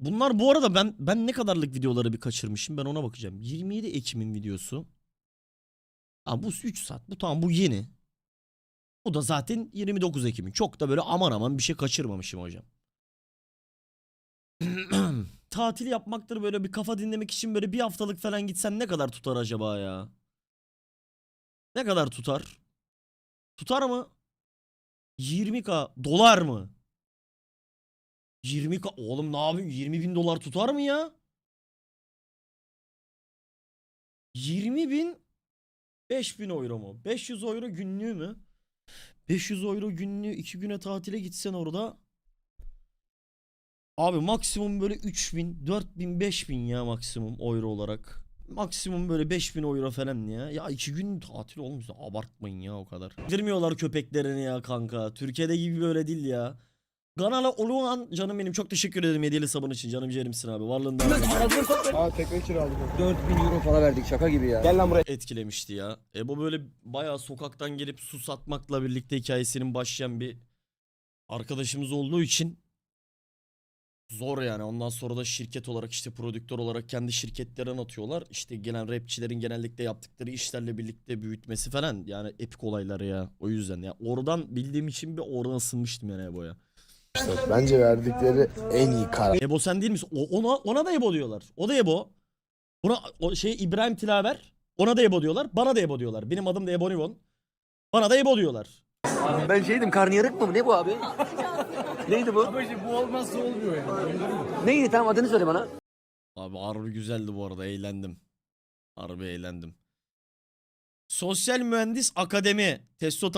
Bunlar bu arada ben ben ne kadarlık videoları bir kaçırmışım ben ona bakacağım. 27 Ekim'in videosu. Ha bu 3 saat. Bu tamam bu yeni. Bu da zaten 29 Ekim'in. Çok da böyle aman aman bir şey kaçırmamışım hocam. Tatil yapmaktır böyle bir kafa dinlemek için böyle bir haftalık falan gitsen ne kadar tutar acaba ya? Ne kadar tutar? Tutar mı? 20k dolar mı? 20k oğlum ne yapayım 20 bin dolar tutar mı ya? 20 bin 5000 euro mu? 500 euro günlüğü mü? 500 euro günlüğü 2 güne tatile gitsen orada Abi maksimum böyle 3000, 4000, 5000 ya maksimum euro olarak. Maksimum böyle 5000 euro falan ya. Ya 2 gün tatil olmuş abartmayın ya o kadar. Vermiyorlar köpeklerini ya kanka. Türkiye'de gibi böyle değil ya. Ganala Oluğan canım benim çok teşekkür ederim hediyeli sabun için. Canım ciğerimsin abi. Varlığında Aa tekne kiraladık. 4000 euro para verdik şaka gibi ya. Gel lan buraya. etkilemişti ya. E bu böyle bayağı sokaktan gelip su satmakla birlikte hikayesinin başlayan bir arkadaşımız olduğu için zor yani. Ondan sonra da şirket olarak işte prodüktör olarak kendi şirketlerine atıyorlar. İşte gelen rapçilerin genellikle yaptıkları işlerle birlikte büyütmesi falan yani epik olaylar ya. O yüzden ya oradan bildiğim için bir oradan ısınmıştım yani Ebo'ya. Bence verdikleri en iyi karar. Ebo sen değil misin? O, ona ona da Ebo diyorlar. O da Ebo. Buna o şey İbrahim Tilaver. Ona da Ebo diyorlar. Bana da Ebo diyorlar. Benim adım da Ebo Nivon. Bana da Ebo diyorlar. Ben şeydim karnıyarık mı? Ne bu abi? Neydi bu? bu olmazsa olmuyor yani. Neydi tam adını söyle bana. Abi harbi güzeldi bu arada. Eğlendim. Harbi eğlendim. Sosyal Mühendis Akademi. Testo